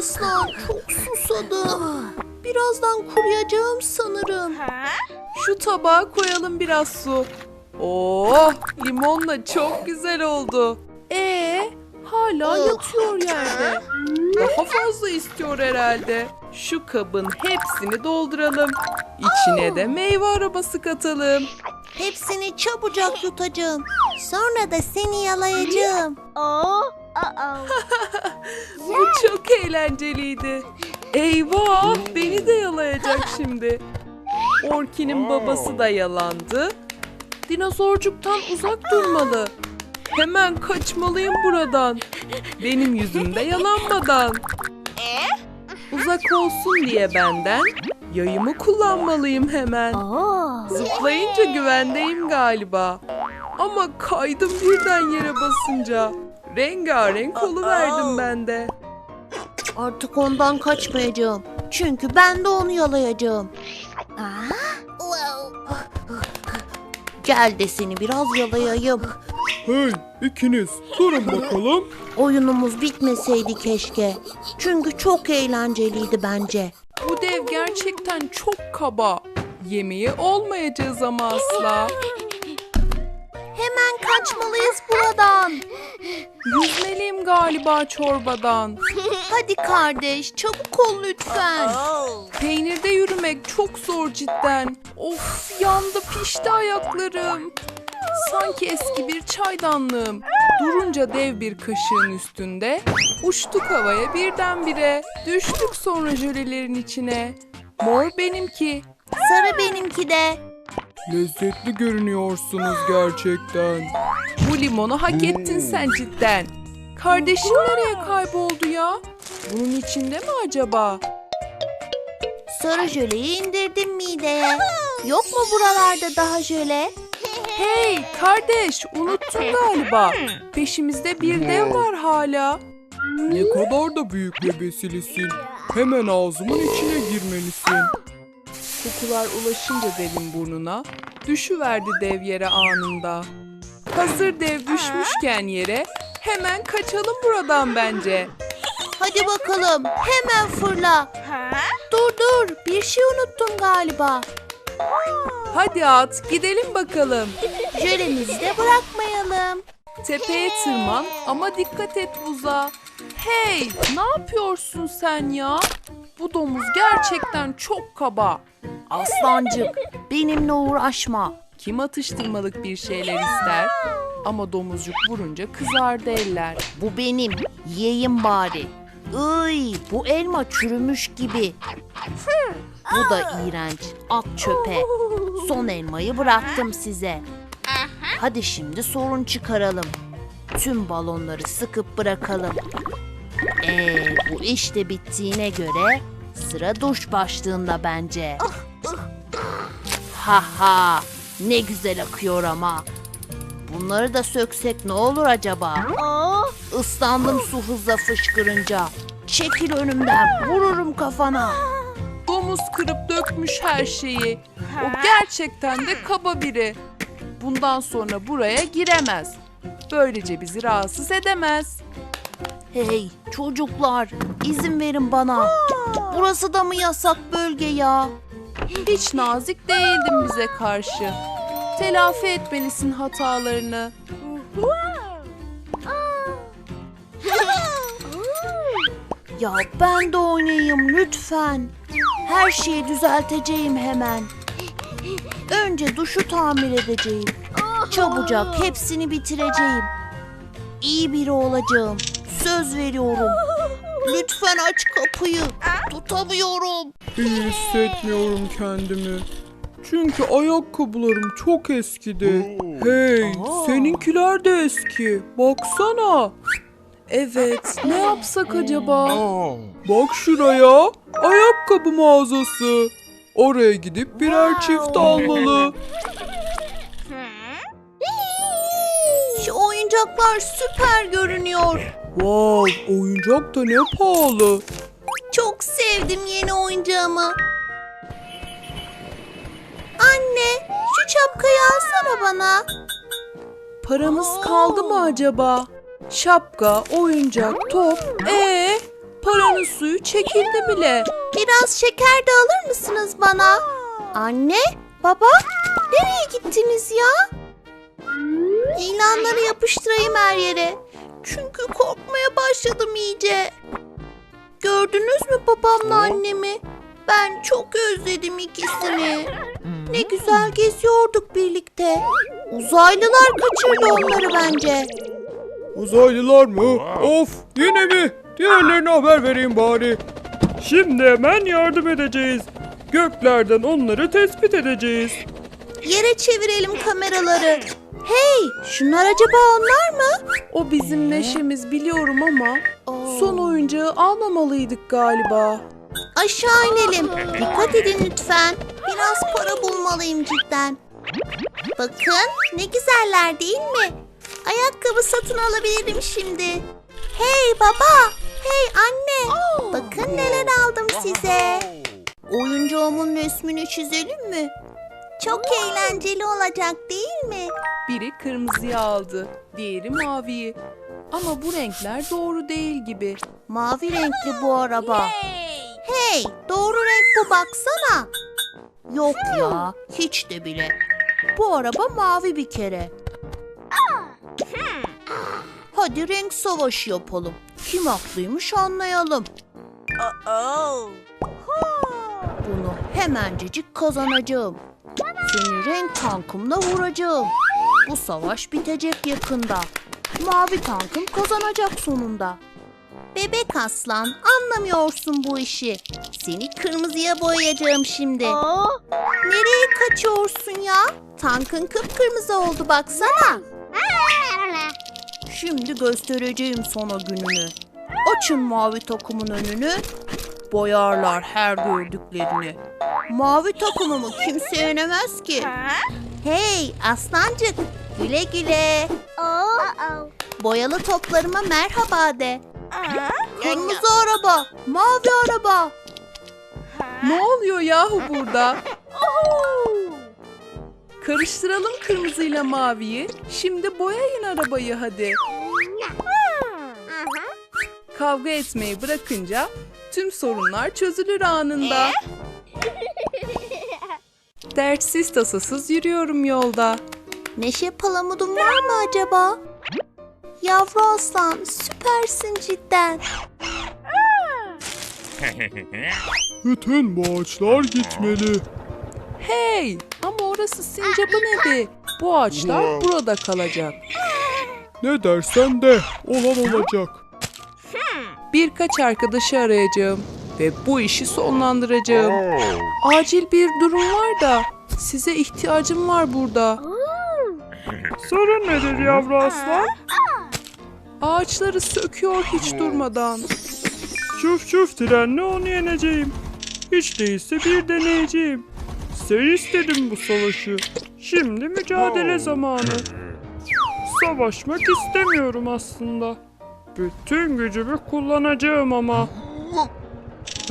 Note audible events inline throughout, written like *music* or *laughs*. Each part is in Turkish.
aslan. Çok susadım. Birazdan kuruyacağım sanırım. Şu tabağa koyalım biraz su. Oh, limonla çok güzel oldu. Ee, hala yatıyor yerde. Daha fazla istiyor herhalde. Şu kabın hepsini dolduralım. İçine de meyve arabası katalım. Hepsini çabucak yutacağım. Sonra da seni yalayacağım. *laughs* Bu çok eğlenceliydi. Eyvah, beni de yalayacak *laughs* şimdi. Orki'nin babası da yalandı. Dinozorcuktan uzak durmalı. Hemen kaçmalıyım buradan. Benim yüzümde yalanmadan. Uzak olsun diye benden yayımı kullanmalıyım hemen. Zıplayınca güvendeyim galiba. Ama kaydım birden yere basınca. Rengarenk verdim ben de. Artık ondan kaçmayacağım. Çünkü ben de onu yalayacağım. Gel de seni biraz yalayayım. Hey ikiniz durun bakalım. Oyunumuz bitmeseydi keşke. Çünkü çok eğlenceliydi bence. Bu dev gerçekten çok kaba. Yemeği olmayacağız ama asla. Hemen kaçmalıyız buradan. Yüzmeliyim galiba çorbadan. Hadi kardeş çabuk ol lütfen. Peynirde yürümek çok zor cidden. Of yandı pişti ayaklarım. Sanki eski bir çaydanlığım. Durunca dev bir kaşığın üstünde. Uçtuk havaya birdenbire. Düştük sonra jölelerin içine. Mor benimki. Sarı benimki de. Lezzetli görünüyorsunuz gerçekten. Bu limonu hak ettin sen cidden. Kardeşin nereye kayboldu ya? Bunun içinde mi acaba? Sarı jöleyi indirdim mideye. Yok mu buralarda daha jöle? Hey kardeş unuttun galiba. Peşimizde bir dev var hala. Ne kadar da büyük ve besilisin. Hemen ağzımın içine girmelisin. Kokular ulaşınca devin burnuna düşüverdi dev yere anında. Hazır dev düşmüşken yere hemen kaçalım buradan bence. Hadi bakalım hemen fırla. Dur dur bir şey unuttum galiba. Hadi at gidelim bakalım. Jölemizi de bırakmayalım. Tepeye tırman ama dikkat et buza. Hey ne yapıyorsun sen ya? Bu domuz gerçekten çok kaba. Aslancık benimle uğraşma. Kim atıştırmalık bir şeyler ister? Ama domuzcuk vurunca kızardı eller. Bu benim. Yiyeyim bari. Iy, bu elma çürümüş gibi. Bu da iğrenç. At çöpe. Son elmayı bıraktım size. Hadi şimdi sorun çıkaralım. Tüm balonları sıkıp bırakalım. Ee, bu iş de bittiğine göre sıra duş başlığında bence. Ha ha, ne güzel akıyor ama. Bunları da söksek ne olur acaba? Islandım su hızla fışkırınca. Çekil önümden, vururum kafana. Domuz kırıp dökmüş her şeyi. O gerçekten de kaba biri. Bundan sonra buraya giremez. Böylece bizi rahatsız edemez. Hey çocuklar, izin verin bana. Burası da mı yasak bölge ya? Hiç nazik değildin bize karşı. Telafi etmelisin hatalarını. Ya ben de oynayayım lütfen. Her şeyi düzelteceğim hemen. Önce duşu tamir edeceğim. Çabucak hepsini bitireceğim. İyi biri olacağım. Söz veriyorum. Lütfen aç kapıyı. Tutamıyorum. İyi hissetmiyorum kendimi. Çünkü ayakkabılarım çok eskidi. Hey, seninkiler de eski. Baksana. Evet, ne yapsak acaba? Bak şuraya. Ayakkabı mağazası. Oraya gidip birer çift almalı. Şu oyuncaklar süper görünüyor. Wow, oyuncak da ne pahalı. Çok sevdim yeni oyuncağımı. Anne, şu şapkayı alsana bana. Paramız kaldı mı acaba? Şapka, oyuncak, top. Ee, paranız suyu çekildi bile. Biraz şeker de alır mısınız bana? Anne, baba, nereye gittiniz ya? İlanları yapıştırayım her yere. Çünkü korkmaya başladım iyice. Gördünüz mü babamla annemi? Ben çok özledim ikisini. Ne güzel geziyorduk birlikte. Uzaylılar kaçırdı onları bence. Uzaylılar mı? Of yine mi? Diğerlerine haber vereyim bari. Şimdi hemen yardım edeceğiz. Göklerden onları tespit edeceğiz. Yere çevirelim kameraları. Hey, şunlar acaba onlar mı? O bizim neşemiz biliyorum ama son oyuncağı almamalıydık galiba. Aşağı inelim. Dikkat edin lütfen. Biraz para bulmalıyım cidden. Bakın ne güzeller değil mi? Ayakkabı satın alabilirim şimdi. Hey baba, hey anne. Bakın neler aldım size. Oyuncağımın resmini çizelim mi? Çok eğlenceli olacak değil mi? Biri kırmızıyı aldı, diğeri maviyi. Ama bu renkler doğru değil gibi. Mavi renkli bu araba. Hey, doğru renk bu baksana. Yok ya, hiç de bile. Bu araba mavi bir kere. Hadi renk savaşı yapalım. Kim haklıymış anlayalım. Bunu hemencecik kazanacağım. Seni renk tankımla vuracağım. Bu savaş bitecek yakında. Mavi tankım kazanacak sonunda. Bebek aslan anlamıyorsun bu işi. Seni kırmızıya boyayacağım şimdi. Nereye kaçıyorsun ya? Tankın kıpkırmızı oldu baksana. Şimdi göstereceğim sana gününü. Açın mavi takımın önünü. Boyarlar her gördüklerini. Mavi takımımı kimse yenemez ki. Hey aslancık güle güle. Boyalı toplarıma merhaba de. Kırmızı araba, mavi araba. Ne oluyor yahu burada? Karıştıralım kırmızıyla maviyi. Şimdi boyayın arabayı hadi. Kavga etmeyi bırakınca tüm sorunlar çözülür anında. *laughs* Dertsiz tasasız yürüyorum yolda. Neşe palamudun var mı acaba? Yavru aslan süpersin cidden. *laughs* Bütün bu ağaçlar gitmeli. Hey! Ama orası sincapın evi. Bu ağaçlar burada kalacak. Ne dersen de olan olacak. Birkaç arkadaşı arayacağım ve bu işi sonlandıracağım. Acil bir durum var da size ihtiyacım var burada. Sorun nedir yavru aslan? Ağaçları söküyor hiç durmadan. Çuf çuf trenle onu yeneceğim. Hiç değilse bir deneyeceğim. Sen istedin bu savaşı. Şimdi mücadele zamanı. Savaşmak istemiyorum aslında. Bütün gücümü kullanacağım ama.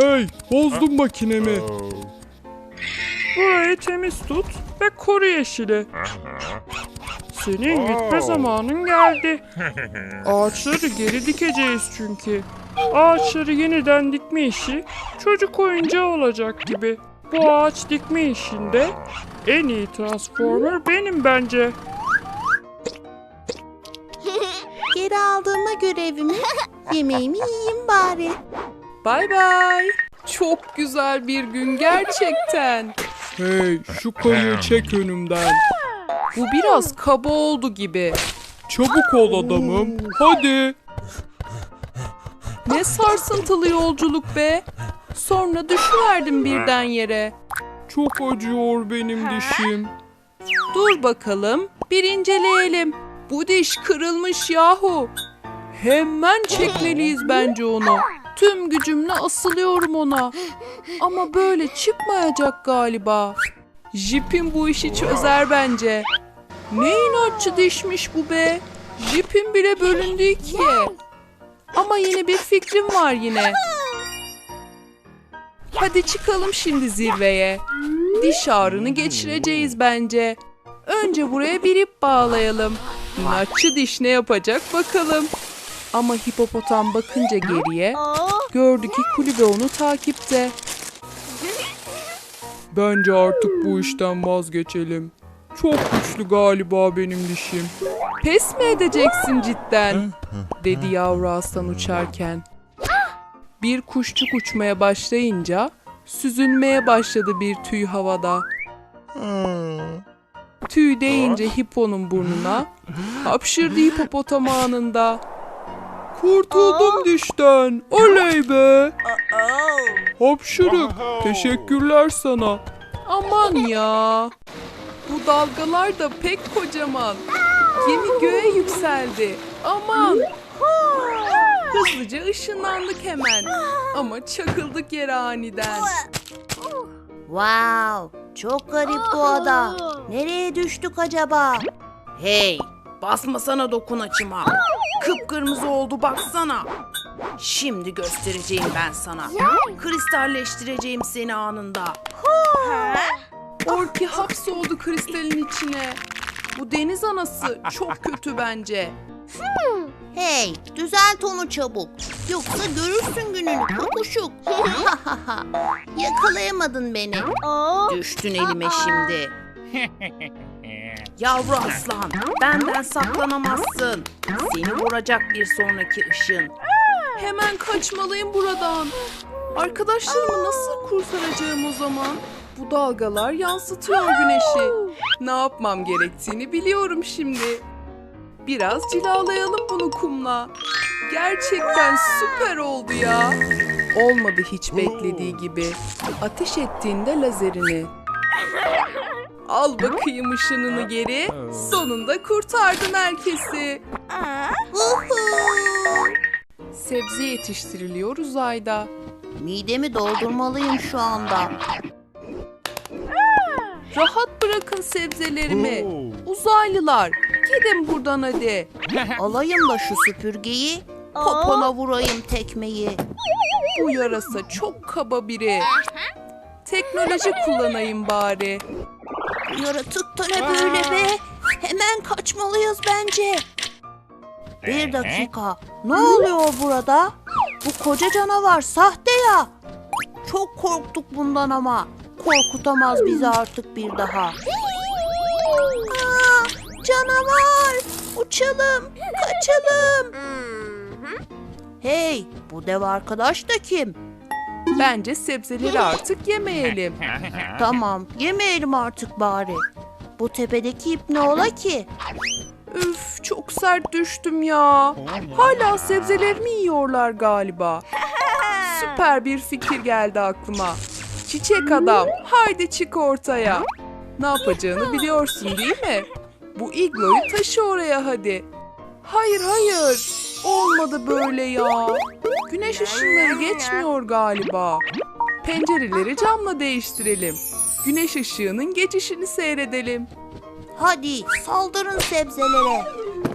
Hey, bozdun makinemi. Burayı temiz tut ve koru yeşili. Senin gitme zamanın geldi. *laughs* Ağaçları geri dikeceğiz çünkü. Ağaçları yeniden dikme işi çocuk oyuncağı olacak gibi. Bu ağaç dikme işinde en iyi transformer benim bence. *laughs* Geri aldığıma görevimi, yemeğimi yiyeyim bari. Bay bay. Çok güzel bir gün gerçekten. Hey şu kayığı çek önümden. Bu biraz kaba oldu gibi. Çabuk ol adamım. Hadi. Ne sarsıntılı yolculuk be. Sonra düşüverdim birden yere. Çok acıyor benim dişim. Dur bakalım, bir inceleyelim. Bu diş kırılmış yahu. Hemen çekmeliyiz bence onu. Tüm gücümle asılıyorum ona. Ama böyle çıkmayacak galiba. Jip'in bu işi çözer bence. Ne inatçı dişmiş bu be. Jip'in bile bölündü ikiye. Ama yeni bir fikrim var yine. Hadi çıkalım şimdi zirveye. Diş ağrını geçireceğiz bence. Önce buraya bir ip bağlayalım. İnatçı diş ne yapacak bakalım. Ama hipopotam bakınca geriye Gördü ki kulübe onu takipte. Bence artık bu işten vazgeçelim. Çok güçlü galiba benim dişim. Pes mi edeceksin cidden? Dedi yavru aslan uçarken. Bir kuşçuk uçmaya başlayınca süzülmeye başladı bir tüy havada. Tüy değince hiponun burnuna, hapşırdı hipopotam anında. Kurtuldum dişten, oley be! Hapşırık, teşekkürler sana. Aman *laughs* ya! Bu dalgalar da pek kocaman. Gemi göğe yükseldi. Aman! Hızlıca ışınlandık hemen. Ama çakıldık yere aniden. Wow, çok garip bu ada. Nereye düştük acaba? Hey, basmasana dokun açıma. Kıpkırmızı oldu baksana. Şimdi göstereceğim ben sana. Kristalleştireceğim seni anında. Orki hapsoldu kristalin içine. Bu deniz anası çok kötü bence. Hey, düzelt onu çabuk. Yoksa görürsün gününü kokuşuk. *laughs* Yakalayamadın beni. Düştün elime şimdi. *laughs* Yavru aslan, benden saklanamazsın. Seni vuracak bir sonraki ışın. Hemen kaçmalıyım buradan. Arkadaşlarımı nasıl kurtaracağım o zaman? Bu dalgalar yansıtıyor güneşi. Ne yapmam gerektiğini biliyorum şimdi. Biraz cilalayalım bunu kumla. Gerçekten süper oldu ya. Olmadı hiç beklediği gibi. Ateş ettiğinde lazerini. Al bakayım ışınını geri. Sonunda kurtardın herkesi. Sebze yetiştiriliyor uzayda. Midemi doldurmalıyım şu anda. Rahat bırakın sebzelerimi. Uzaylılar, gidin buradan hadi. *laughs* Alayım da şu süpürgeyi. Popona vurayım tekmeyi. Bu yarasa çok kaba biri. Teknoloji kullanayım bari. Yaratık da ne böyle be? Hemen kaçmalıyız bence. Bir dakika. Ne oluyor burada? Bu koca canavar sahte ya. Çok korktuk bundan ama. Korkutamaz bizi artık bir daha. Aa, canavar! Uçalım, kaçalım. Hey, bu dev arkadaş da kim? Bence sebzeleri artık yemeyelim. *laughs* Tamam, yemeyelim artık bari. Bu tepedeki ip ne ola ki? Üf çok sert düştüm ya. Hala sebzelerimi yiyorlar galiba. *laughs* Süper bir fikir geldi aklıma. Çiçek adam haydi çık ortaya. Ne yapacağını biliyorsun değil mi? Bu igloyu taşı oraya hadi. Hayır hayır. Olmadı böyle ya. Güneş ışınları geçmiyor galiba. Pencereleri camla değiştirelim. Güneş ışığının geçişini seyredelim. Hadi saldırın sebzelere.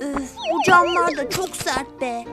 Üf, bu camlar da çok sert be.